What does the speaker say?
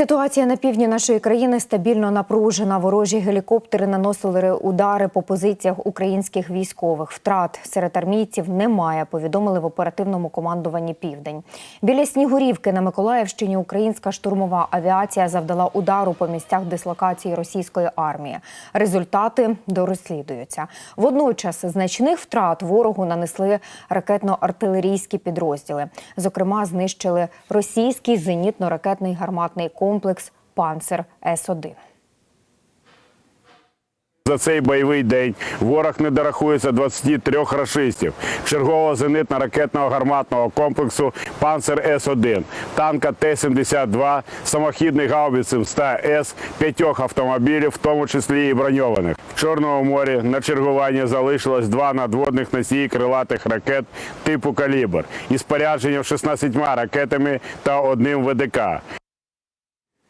Ситуація на півдні нашої країни стабільно напружена. Ворожі гелікоптери наносили удари по позиціях українських військових. Втрат серед армійців немає. Повідомили в оперативному командуванні Південь. Біля Снігурівки на Миколаївщині українська штурмова авіація завдала удару по місцях дислокації російської армії. Результати дорозслідуються. Водночас значних втрат ворогу нанесли ракетно-артилерійські підрозділи. Зокрема, знищили російський зенітно-ракетний гарматний комплекс Панцер С-1. За цей бойовий день ворог не дорахується 23 рашистів, чергового зенитно-ракетного гарматного комплексу «Панцер С-1», танка Т-72, самохідних гаубиць 100 С, п'ятьох автомобілів, в тому числі і броньованих. В Чорному морі на чергуванні залишилось два надводних носії крилатих ракет типу «Калібр» із спорядженням 16 ракетами та одним ВДК.